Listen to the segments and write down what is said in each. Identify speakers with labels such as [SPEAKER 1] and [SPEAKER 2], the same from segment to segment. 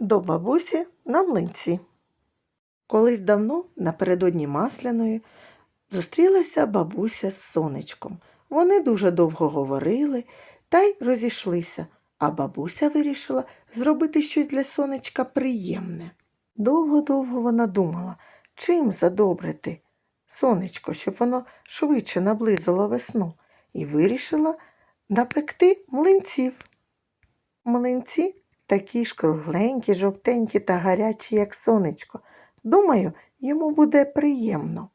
[SPEAKER 1] до бабусі на млинці. Колись давно, напередодні масляної, зустрілася бабуся з сонечком. Вони дуже довго говорили та й розійшлися, а бабуся вирішила зробити щось для сонечка приємне. Довго-довго вона думала, чим задобрити сонечко, щоб воно швидше наблизило весну, і вирішила напекти млинців. Млинці такі ж кругленькі, жовтенькі та гарячі, як сонечко. Думаю, йому буде приємно.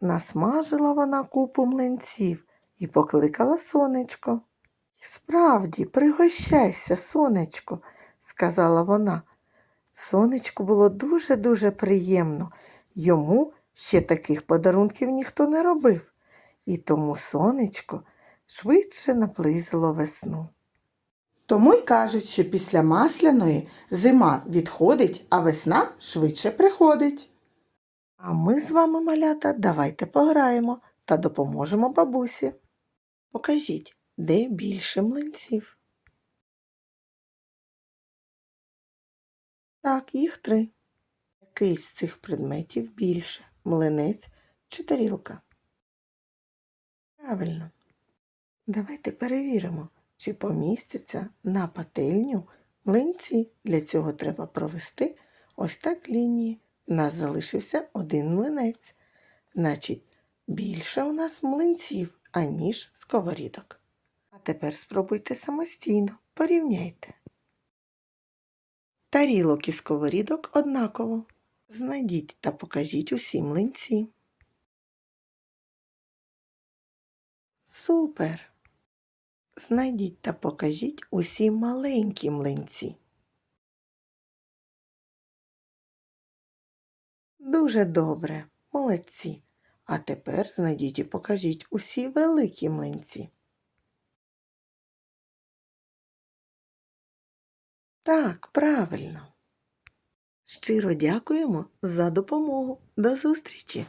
[SPEAKER 1] Насмажила вона купу млинців і покликала сонечко. Справді, пригощайся, сонечко, сказала вона. Сонечку було дуже-дуже приємно. Йому ще таких подарунків ніхто не робив, і тому сонечко швидше наблизило весну. Тому й кажуть, що після масляної зима відходить, а весна швидше приходить. А ми з вами, малята, давайте пограємо та допоможемо бабусі. Покажіть, де більше млинців. Так, їх три. Який з цих предметів більше млинець чи тарілка? Правильно. Давайте перевіримо, чи помістяться на пательню млинці. Для цього треба провести ось так лінії. У нас залишився один млинець. Значить, більше у нас млинців, аніж сковорідок. А тепер спробуйте самостійно, порівняйте. Тарілок і сковорідок однаково. Знайдіть та покажіть усі млинці. Супер! Знайдіть та покажіть усі маленькі млинці. Дуже добре, молодці. А тепер знайдіть і покажіть усі великі млинці. Так, правильно. Щиро дякуємо за допомогу. До зустрічі!